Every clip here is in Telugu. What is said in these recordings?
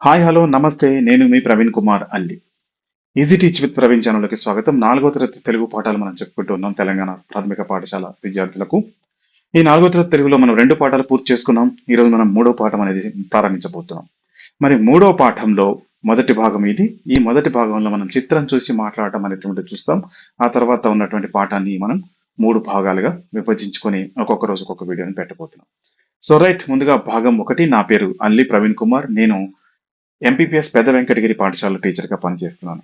హాయ్ హలో నమస్తే. నేను మీ ప్రవీణ్ కుమార్ అల్లి. ఈజీ టీచ్ విత్ ప్రవీణ్ ఛానల్కి స్వాగతం. నాలుగో తరగతి తెలుగు పాఠాలు మనం చెప్పుకుంటూ ఉన్నాం తెలంగాణ ప్రాథమిక పాఠశాల విద్యార్థులకు. ఈ నాలుగో తరగతి తెలుగులో మనం రెండు పాఠాలు పూర్తి చేసుకున్నాం. ఈ రోజు మనం మూడో పాఠం అనేది ప్రారంభించబోతున్నాం. మరి మూడో పాఠంలో మొదటి భాగం ఇది. ఈ మొదటి భాగంలో మనం చిత్రం చూసి మాట్లాడటం అనేటువంటి చూస్తాం. ఆ తర్వాత ఉన్నటువంటి పాఠాన్ని మనం మూడు భాగాలుగా విభజించుకొని ఒక్కొక్క రోజు ఒక్కొక్క వీడియోని పెట్టబోతున్నాం. సో రైట్ ముందుగా భాగం ఒకటి. నా పేరు అల్లి ప్రవీణ్ కుమార్. నేను ఎంపీపీఎస్ పెద్ద వెంకటగిరి పాఠశాల టీచర్గా పనిచేస్తున్నాను.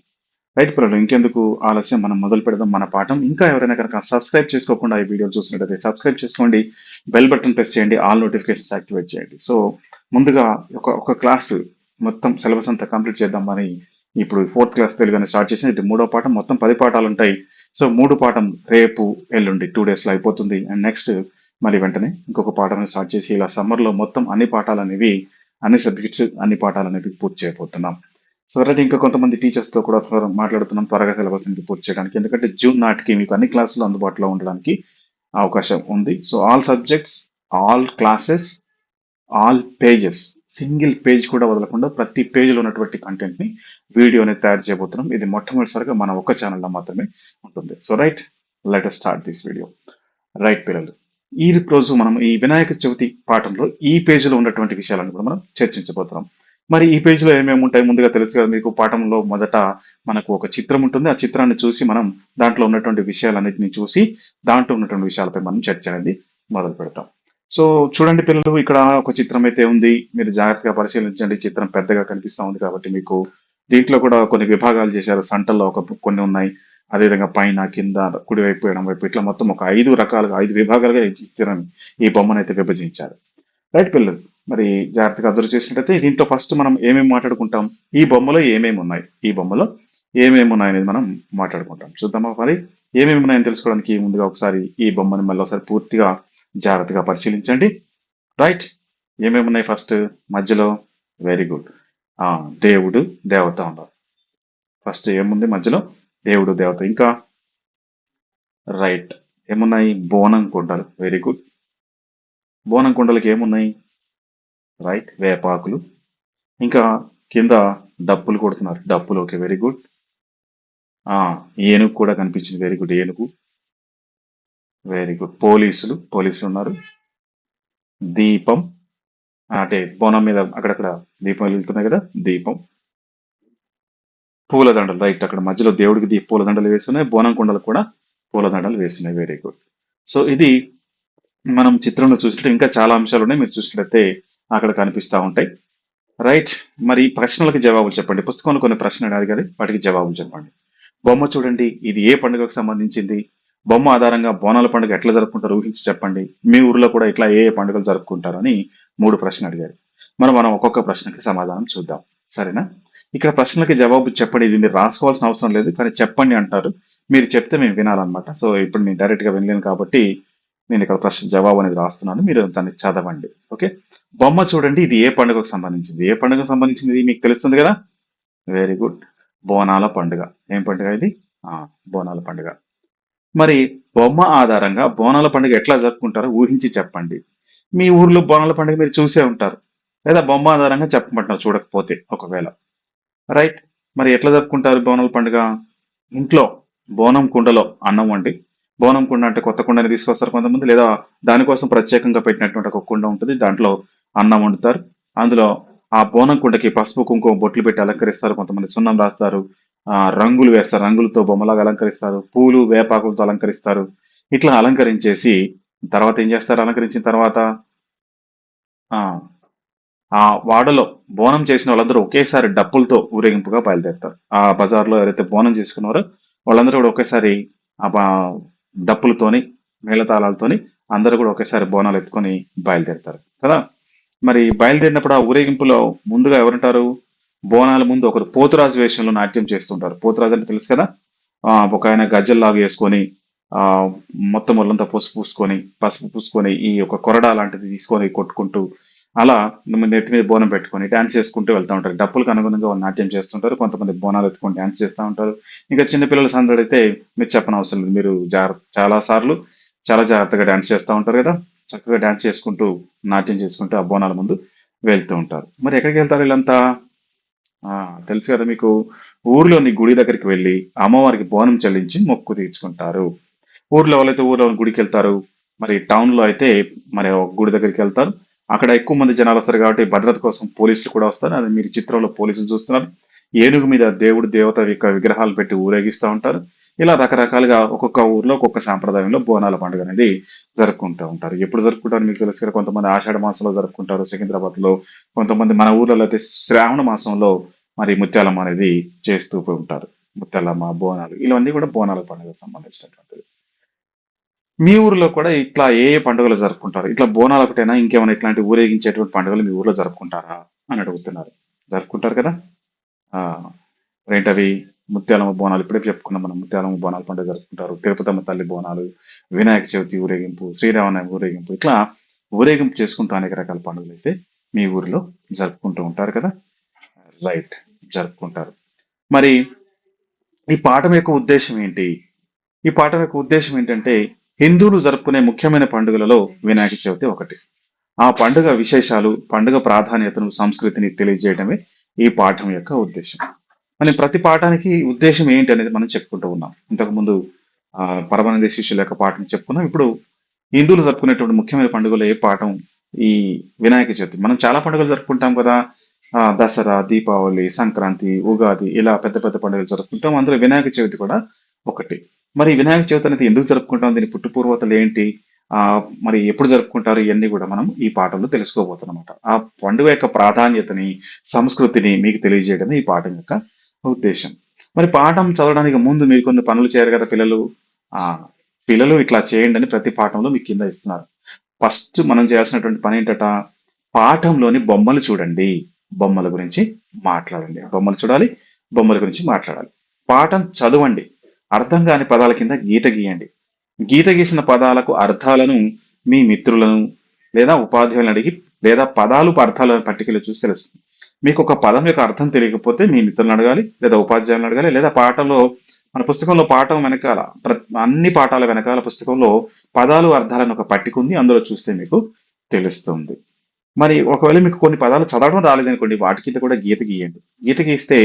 రైట్ పిల్లలు ఇంకెందుకు ఆలస్యం? మనం మొదలు పెడదాం మన పాఠం. ఇంకా ఎవరైనా కనుక సబ్స్క్రైబ్ చేసుకోకుండా ఈ వీడియో చూసినట్లయితే సబ్స్క్రైబ్ చేసుకోండి బెల్ బటన్ ప్రెస్ చేయండి ఆల్ నోటిఫికేషన్స్ యాక్టివేట్ చేయండి. సో ముందుగా ఒక ఒక క్లాస్ మొత్తం సిలబస్ అంతా కంప్లీట్ చేద్దామని ఇప్పుడు ఫోర్త్ క్లాస్ తెలుగునే స్టార్ట్ చేసింది. ఇది మూడో పాఠం. మొత్తం పది పాఠాలు ఉంటాయి. సో మూడు పాఠం రేపు ఎల్లుండి టూ డేస్లో అయిపోతుంది. అండ్ నెక్స్ట్ మళ్ళీ వెంటనే ఇంకొక పాఠం స్టార్ట్ చేసి ఇలా సమ్మర్లో మొత్తం అన్ని పాఠాలు అనేవి అన్ని సబ్జెక్ట్స్ అన్ని పాఠాలు అనేవి పూర్తి చేయబోతున్నాం. సో ఆల్రెడీ ఇంకా కొంతమంది టీచర్స్తో కూడా మాట్లాడుతున్నాం త్వరగా సిలబస్ అనేది పూర్తి చేయడానికి. ఎందుకంటే జూన్ నాటికి మీకు అన్ని క్లాసులు అందుబాటులో ఉండడానికి అవకాశం ఉంది. So all subjects all classes all pages single page కూడా వదలకుండా ప్రతి పేజ్లో ఉన్నటువంటి కంటెంట్ని వీడియోని తయారు చేయబోతున్నాం. ఇది మొట్టమొదటిసారిగా మన ఒక్క ఛానల్లో మాత్రమే ఉంటుంది. So right let start this video right పిల్లలు. ఈ రోజు మనం ఈ వినాయక చవితి పాఠంలో ఈ పేజీలో ఉన్నటువంటి విషయాలను కూడా మనం చర్చించబోతున్నాం. మరి ఈ పేజీలో ఏమేమి ఉంటాయి ముందుగా తెలుసు కదా మీకు పాఠంలో మొదట మనకు ఒక చిత్రం ఉంటుంది. ఆ చిత్రాన్ని చూసి మనం దాంట్లో ఉన్నటువంటి విషయాలన్నింటినీ చూసి దాంట్లో ఉన్నటువంటి విషయాలపై మనం చర్చ అనేది మొదలు పెడతాం. సో చూడండి పిల్లలు ఇక్కడ ఒక చిత్రం అయితే ఉంది. మీరు జాగ్రత్తగా పరిశీలించండి. చిత్రం పెద్దగా కనిపిస్తూ ఉంది కాబట్టి మీకు దీంట్లో కూడా కొన్ని విభాగాలు చేశారు. సంటల్లో ఒక కొన్ని ఉన్నాయి. అదేవిధంగా పైన కింద కుడివైపు ఎడం వైపు ఇట్లా మొత్తం ఒక ఐదు రకాలుగా ఐదు విభాగాలుగా ఇస్తారని ఈ బొమ్మను అయితే విభజించారు. రైట్ పిల్లలు మరి జాగ్రత్తగా అబ్జర్వ్ చేసినట్టయితే దీంట్లో ఫస్ట్ మనం ఏమేమి మాట్లాడుకుంటాం? ఈ బొమ్మలో ఏమేమి ఉన్నాయి? ఈ బొమ్మలో ఏమేమి ఉన్నాయి అనేది మనం మాట్లాడుకుంటాం. చూద్దామా మరి ఏమేమి ఉన్నాయని తెలుసుకోవడానికి ముందుగా ఒకసారి ఈ బొమ్మని మళ్ళీ ఒకసారి పూర్తిగా జాగ్రత్తగా పరిశీలించండి. రైట్ ఏమేమి ఉన్నాయి ఫస్ట్? మధ్యలో వెరీ గుడ్. దేవుడు దేవత ఉన్నారు. ఫస్ట్ ఏముంది మధ్యలో? దేవుడు దేవత. ఇంకా రైట్ ఏమున్నాయి? బోనం కుండలు. వెరీ గుడ్ బోనం కుండలకి ఏమున్నాయి? రైట్ వేపాకులు. ఇంకా కింద డప్పులు కొడుతున్నారు. డప్పులు ఓకే వెరీ గుడ్ ఏనుగు కూడా కనిపించింది. వెరీ గుడ్ ఏనుగు. వెరీ గుడ్ పోలీసులు పోలీసులు ఉన్నారు. దీపం. అంటే బోనం మీద అక్కడక్కడ దీపం వెళ్తున్నాయి కదా? దీపం. పూలదండలు. రైట్ అక్కడ మధ్యలో దేవుడికి దీ పూలదండలు వేస్తున్నాయి. బోనం కుండలు కూడా పూలదండలు వేస్తున్నాయి. వెరీ గుడ్ సో ఇది మనం చిత్రంలో చూసినట్టు ఇంకా చాలా అంశాలు ఉన్నాయి. మీరు చూసినట్లయితే అక్కడ కనిపిస్తూ ఉంటాయి. రైట్ మరి ఈ ప్రశ్నలకు జవాబులు చెప్పండి. పుస్తకంలో కొన్ని ప్రశ్నలు అడిగారు వాటికి జవాబులు చెప్పండి. బొమ్మ చూడండి ఇది ఏ పండుగకు సంబంధించింది? బొమ్మ ఆధారంగా బోనాల పండుగ ఎట్లా జరుపుకుంటారు? ఊహించి చెప్పండి. మీ ఊర్లో కూడా ఇట్లా ఏ ఏ పండుగలు జరుపుకుంటారు అని మూడు ప్రశ్నలు అడిగారు. మరి మనం ఒక్కొక్క ప్రశ్నకి సమాధానం చూద్దాం. సరేనా? ఇక్కడ ప్రశ్నలకి జవాబు చెప్పండి. ఇది మీరు రాసుకోవాల్సిన అవసరం లేదు కానీ చెప్పండి అంటారు. మీరు చెప్తే మేము వినాలన్నమాట. సో ఇప్పుడు నేను డైరెక్ట్గా వినలేను కాబట్టి నేను ఇక్కడ ప్రశ్న జవాబు అనేది రాస్తున్నాను. మీరు దాన్ని చదవండి. ఓకే? బొమ్మ చూడండి. ఇది ఏ పండుగకు సంబంధించింది? ఏ పండుగకు సంబంధించింది? మీకు తెలుస్తుంది కదా? వెరీ గుడ్ బోనాల పండుగ. ఏం పండుగ ఇది? బోనాల పండుగ. మరి బొమ్మ ఆధారంగా బోనాల పండుగ ఎట్లా జరుపుకుంటారో ఊహించి చెప్పండి. మీ ఊర్లో బోనాల పండుగ మీరు చూసే ఉంటారు. లేదా బొమ్మ ఆధారంగా చెప్పమంటున్నారు చూడకపోతే ఒకవేళ. రైట్ మరి ఎట్లా జరుపుకుంటారు బోనాల పండుగ? ఇంట్లో బోనం కుండలో అన్నం వండి బోనం కుండ అంటే కొత్త కుండని తీసుకొస్తారు కొంతమంది లేదా దానికోసం ప్రత్యేకంగా పెట్టినటువంటి ఒక కుండ ఉంటుంది దాంట్లో అన్నం వండుతారు. అందులో ఆ బోనం కుండకి పసుపు కుంకుమ బొట్లు పెట్టి అలంకరిస్తారు కొంతమంది సున్నం రాస్తారు రంగులు వేస్తారు రంగులతో బొమ్మలాగా అలంకరిస్తారు పూలు వేపాకులతో అలంకరిస్తారు. ఇట్లా అలంకరించేసి తర్వాత ఏం చేస్తారు? అలంకరించిన తర్వాత ఆ వాడలో బోనం చేసిన వాళ్ళందరూ ఒకేసారి డప్పులతో ఊరేగింపుగా బయలుదేరుతారు. ఆ బజార్లో ఎవరైతే బోనం చేసుకున్నారో వాళ్ళందరూ కూడా ఒకేసారి ఆ డప్పులతోని మేళతాళాలతోని అందరూ కూడా ఒకేసారి బోనాలు ఎత్తుకొని బయలుదేరుతారు. కదా? మరి బయలుదేరినప్పుడు ఆ ఊరేగింపులో ముందుగా ఎవరుంటారు? బోనాల ముందు ఒకరు పోతురాజు వేషంలో నాట్యం చేస్తుంటారు. పోతురాజు అంటే తెలుసు కదా? ఒక ఆయన గజ్జల్లాగా వేసుకొని మొత్తం ఒళ్ళంతా పసుపు పూసుకొని పసుపు పూసుకొని ఈ ఒక కొరడా లాంటిది తీసుకొని కొట్టుకుంటూ అలా నెత్తి మీద బోనం పెట్టుకొని డ్యాన్స్ చేసుకుంటూ వెళ్తూ ఉంటారు. డప్పులకు అనుగుణంగా వాళ్ళు నాట్యం చేస్తుంటారు. కొంతమంది బోనాలు ఎత్తుకొని డ్యాన్స్ చేస్తూ ఉంటారు. ఇంకా చిన్నపిల్లల సందడి అయితే మీరు చెప్పని అవసరం లేదు. మీరు జాగ్రత్త చాలా సార్లు చాలా జాగ్రత్తగా డ్యాన్స్ చేస్తూ ఉంటారు కదా. చక్కగా డ్యాన్స్ చేసుకుంటూ నాట్యం చేసుకుంటూ ఆ బోనాల ముందు వెళ్తూ ఉంటారు. మరి ఎక్కడికి వెళ్తారు వీళ్ళంతా? తెలుసు కదా మీకు. ఊర్లోని గుడి దగ్గరికి వెళ్ళి అమ్మవారికి బోనం చెల్లించి మొక్కు తీర్చుకుంటారు. ఊర్లో వాళ్ళైతే ఊర్లో గుడికి వెళ్తారు. మరి టౌన్లో అయితే మరి ఒక గుడి దగ్గరికి వెళ్తారు. అక్కడ ఎక్కువ మంది జనాలు వస్తారు కాబట్టి భద్రత కోసం పోలీసులు కూడా వస్తారు. అది మీరు చిత్రంలో పోలీసులు చూస్తున్నారు. ఏనుగు మీద దేవుడు దేవత యొక్క విగ్రహాలు పెట్టి ఊరేగిస్తూ ఉంటారు. ఇలా రకరకాలుగా ఒక్కొక్క ఊర్లో ఒక్కొక్క సాంప్రదాయంలో బోనాల పండుగ అనేది జరుపుకుంటూ ఉంటారు. ఎప్పుడు జరుపుకుంటారు మీకు తెలుసు కదా కొంతమంది ఆషాఢ మాసంలో జరుపుకుంటారు సికింద్రాబాద్లో కొంతమంది మన ఊర్లలో అయితే శ్రావణ మాసంలో మరి ముత్యాలమ్మ అనేది చేస్తూ ఉంటారు. ముత్యాలమ్మ బోనాలు ఇవన్నీ కూడా బోనాల పండుగకు సంబంధించినటువంటిది మీ ఊర్లో కూడా ఇట్లా ఏ ఏ పండుగలు జరుపుకుంటారు? ఇట్లా బోనాలు ఒకటేనా ఇంకేమైనా ఇట్లాంటి ఊరేగించేటువంటి పండుగలు మీ ఊర్లో జరుపుకుంటారా అని అడుగుతున్నారు. జరుపుకుంటారు కదా? ఆ ఏంటవి ముత్యాలమ్మ బోనాలు ఇప్పుడే చెప్పుకున్నాం మనం ముత్యాలమ్మ బోనాలు పండుగ జరుపుకుంటారు. తిరుపతమ్మ తల్లి బోనాలు వినాయక చవితి ఊరేగింపు శ్రీరామనవమి ఊరేగింపు ఇట్లా ఊరేగింపు చేసుకుంటూ అనేక రకాల పండుగలు అయితే మీ ఊరిలో జరుపుకుంటూ ఉంటారు కదా? రైట్ జరుపుకుంటారు. మరి ఈ పాఠం యొక్క ఉద్దేశం ఏంటి? ఈ పాఠం యొక్క ఉద్దేశం ఏంటంటే హిందువులు జరుపుకునే ముఖ్యమైన పండుగలలో వినాయక చవితి ఒకటి. ఆ పండుగ విశేషాలు పండుగ ప్రాధాన్యతను సంస్కృతిని తెలియజేయడమే ఈ పాఠం యొక్క ఉద్దేశం. మరి ప్రతి పాఠానికి ఉద్దేశం ఏంటి అనేది మనం చెప్పుకుంటూ ఉన్నాం. ఇంతకుముందు పరమానంద శిష్యుల యొక్క పాఠం చెప్పుకున్నాం. ఇప్పుడు హిందువులు జరుపుకునేటువంటి ముఖ్యమైన పండుగలో ఏ పాఠం? ఈ వినాయక చవితి. మనం చాలా పండుగలు జరుపుకుంటాం కదా. దసరా దీపావళి సంక్రాంతి ఉగాది ఇలా పెద్ద పెద్ద పండుగలు జరుపుకుంటాం. అందులో వినాయక చవితి కూడా ఒకటి. మరి వినాయక చవితి అనేది ఎందుకు జరుపుకుంటాం? దీని పుట్టుపూర్వతలు ఏంటి? ఆ మరి ఎప్పుడు జరుపుకుంటారు? ఇవన్నీ కూడా మనం ఈ పాఠంలో తెలుసుకోబోతున్నమాట ఆ పండుగ యొక్క ప్రాధాన్యతని సంస్కృతిని మీకు తెలియజేయడమే ఈ పాఠం యొక్క ఉద్దేశం. మరి పాఠం చదవడానికి ముందు మీరు కొన్ని పనులు చేయరు కదా పిల్లలు? ఆ పిల్లలు ఇట్లా చేయండి అని ప్రతి పాఠంలో మీకు కింద ఇస్తున్నారు. ఫస్ట్ మనం చేయాల్సినటువంటి పని ఏంటట? పాఠంలోని బొమ్మలు చూడండి. బొమ్మల గురించి మాట్లాడండి. బొమ్మలు చూడాలి బొమ్మల గురించి మాట్లాడాలి. పాఠం చదవండి. అర్థం కాని పదాల కింద గీత గీయండి. గీత గీసిన పదాలకు అర్థాలను మీ మిత్రులను లేదా ఉపాధ్యాయులను అడిగి లేదా పదాలు అర్థాల పట్టికలు చూసి తెలుస్తుంది మీకు ఒక పదం యొక్క అర్థం తెలియకపోతే మీ మిత్రులను అడగాలి లేదా ఉపాధ్యాయులను అడగాలి లేదా పాఠంలో మన పుస్తకంలో పాఠం వెనకాల అన్ని పాఠాల వెనకాల పుస్తకంలో పదాలు అర్థాలను ఒక పట్టిక ఉంది అందులో చూస్తే మీకు తెలుస్తుంది. మరి ఒకవేళ మీకు కొన్ని పదాలు చదవడం రాలేదనుకోండి వాటి కింద కూడా గీత గీయండి. గీత గీస్తే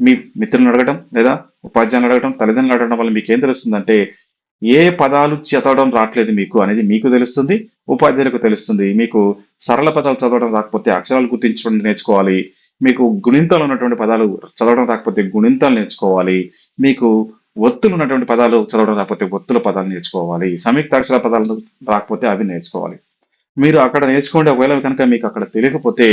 మీ మిత్రులను అడగడం లేదా ఉపాధ్యాయులను అడగడం తల్లిదండ్రులు అడగడం వల్ల మీకు ఏం తెలుస్తుందంటే ఏ పదాలు చదవడం రావట్లేదు మీకు అనేది మీకు తెలుస్తుంది ఉపాధ్యాయులకు తెలుస్తుంది. మీకు సరళ పదాలు చదవడం రాకపోతే అక్షరాలు గుర్తించడం నేర్చుకోవాలి. మీకు గుణింతాలు ఉన్నటువంటి పదాలు చదవడం రాకపోతే గుణింతాలు నేర్చుకోవాలి. మీకు ఒత్తులు ఉన్నటువంటి పదాలు చదవడం రాకపోతే ఒత్తుల పదాలు నేర్చుకోవాలి. సంయుక్త అక్షర పదాలు రాకపోతే అవి నేర్చుకోవాలి. మీరు అక్కడ నేర్చుకోండి. ఒకవేళ కనుక మీకు అక్కడ తెలియకపోతే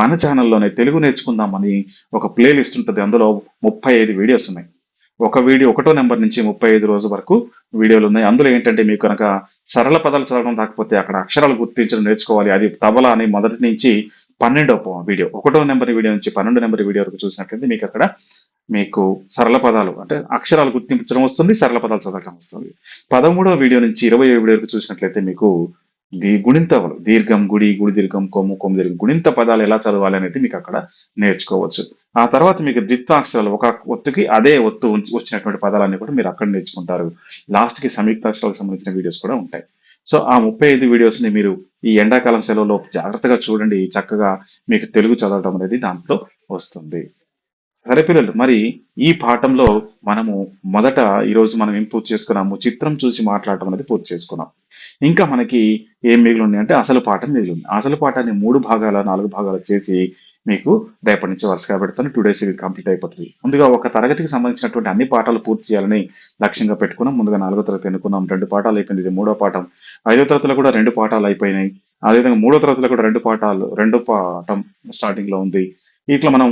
మన ఛానల్లోనే తెలుగు నేర్చుకుందామని ఒక ప్లేలిస్ట్ ఉంటుంది. అందులో ముప్పై ఐదు వీడియోస్ ఉన్నాయి. ఒక వీడియో ఒకటో నెంబర్ నుంచి ముప్పై ఐదు రోజు వరకు వీడియోలు ఉన్నాయి. అందులో ఏంటంటే మీకు కనుక సరళ పదాలు చదవడం రాకపోతే అక్కడ అక్షరాలు గుర్తించడం నేర్చుకోవాలి. అది తబలా అని మొదటి నుంచి పన్నెండో వీడియో ఒకటో నెంబర్ వీడియో నుంచి పన్నెండు నెంబర్ వీడియో వరకు చూసినట్లయితే మీకు అక్కడ మీకు సరళ పదాలు అంటే అక్షరాలు గుర్తించడం వస్తుంది సరళ పదాలు చదవడం వస్తుంది. పదమూడో వీడియో నుంచి ఇరవై వీడియో వరకు చూసినట్లయితే మీకు దీ గుణింత దీర్ఘం గుడి గుడి దీర్ఘం కొమ్ము కొమ్ము దీర్ఘం. గుణింత పదాలు ఎలా చదవాలి అనేది మీకు అక్కడ నేర్చుకోవచ్చు. ఆ తర్వాత మీకు ద్విత్వాక్షరాలు ఒక ఒత్తుకి అదే ఒత్తు వచ్చినటువంటి పదాలన్నీ కూడా మీరు అక్కడ నేర్చుకుంటారు. లాస్ట్కి సంయుక్తాక్షరాలకు సంబంధించిన వీడియోస్ కూడా ఉంటాయి. సో ఆ ముప్పై ఐదు వీడియోస్ని మీరు ఈ ఎండాకాలం సెలవులో జాగ్రత్తగా చూడండి. చక్కగా మీకు తెలుగు చదవడం అనేది దాంట్లో వస్తుంది. సరే పిల్లలు మరి ఈ పాఠంలో మనము మొదట ఈరోజు మనం ఏం పూర్తి చేసుకున్నాము? చిత్రం చూసి మాట్లాడటం అనేది పూర్తి చేసుకున్నాం. ఇంకా మనకి ఏం మిగిలి ఉంది అంటే అసలు పాఠం మిగిలి ఉంది. అసలు పాఠాన్ని మూడు భాగాల నాలుగు భాగాలు చేసి మీకు రేపటి నుంచి వరుసగా పెడతాను. టూ డేస్ ఇది కంప్లీట్ అయిపోతుంది. ముందుగా ఒక తరగతికి సంబంధించినటువంటి అన్ని పాఠాలు పూర్తి చేయాలని లక్ష్యంగా పెట్టుకున్నాం. ముందుగా నాలుగో తరగతి ఎన్నుకున్నాం. రెండు పాఠాలు అయిపోయింది. ఇది మూడో పాఠం. ఐదో తరగతిలో కూడా రెండు పాఠాలు అయిపోయినాయి. అదేవిధంగా మూడో తరగతిలో కూడా రెండు పాఠాలు రెండు పాఠం స్టార్టింగ్లో ఉంది. ఇట్లా మనం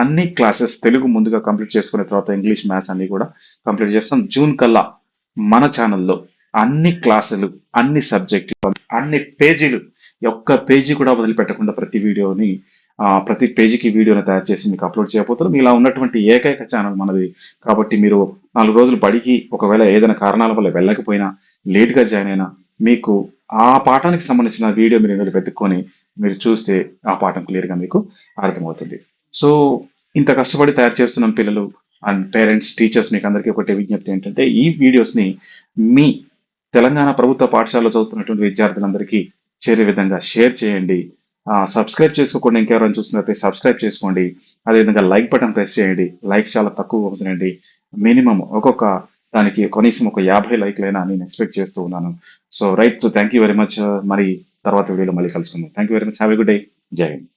అన్ని క్లాసెస్ తెలుగు ముందుగా కంప్లీట్ చేసుకున్న తర్వాత ఇంగ్లీష్ మ్యాథ్స్ అన్ని కూడా కంప్లీట్ చేస్తాం. జూన్ కల్లా మన ఛానల్లో అన్ని క్లాసులు అన్ని సబ్జెక్టులు అన్ని పేజీలు ఒక్క పేజీ కూడా వదిలిపెట్టకుండా ప్రతి వీడియోని ప్రతి పేజీకి వీడియోని తయారు చేసి మీకు అప్లోడ్ చేయబోతున్నాం. ఇలా ఉన్నటువంటి ఏకైక ఛానల్ మనది. కాబట్టి మీరు నాలుగు రోజులు బడికి ఒకవేళ ఏదైనా కారణాల వల్ల వెళ్ళకపోయినా లేట్గా జాయిన్ అయినా మీకు ఆ పాఠానికి సంబంధించిన వీడియో మీరు మీరు వెతుక్కొని మీరు చూస్తే ఆ పాఠం క్లియర్గా మీకు అర్థమవుతుంది. సో ఇంత కష్టపడి తయారు చేస్తున్నాం పిల్లలు అండ్ పేరెంట్స్ టీచర్స్ మీకు అందరికీ ఒకటే విజ్ఞప్తి ఏంటంటే ఈ వీడియోస్ని మీ తెలంగాణ ప్రభుత్వ పాఠశాలలో చదువుతున్నటువంటి విద్యార్థులందరికీ చేరే విధంగా షేర్ చేయండి. సబ్స్క్రైబ్ చేసుకోకుండా ఇంకెవరైనా చూస్తున్నట్లయితే సబ్స్క్రైబ్ చేసుకోండి. అదేవిధంగా లైక్ బటన్ ప్రెస్ చేయండి. లైక్ చాలా తక్కువ వస్తుందండి మినిమం ఒక్కొక్క దానికి కనీసం ఒక యాభై లైక్లైనా నేను ఎక్స్పెక్ట్ చేస్తూ ఉన్నాను. So right thank you very much. మరి తర్వాత వీడియోలో మళ్ళీ కలుసుకుందాం. Thank you very much. Have a good day. జై హింద్.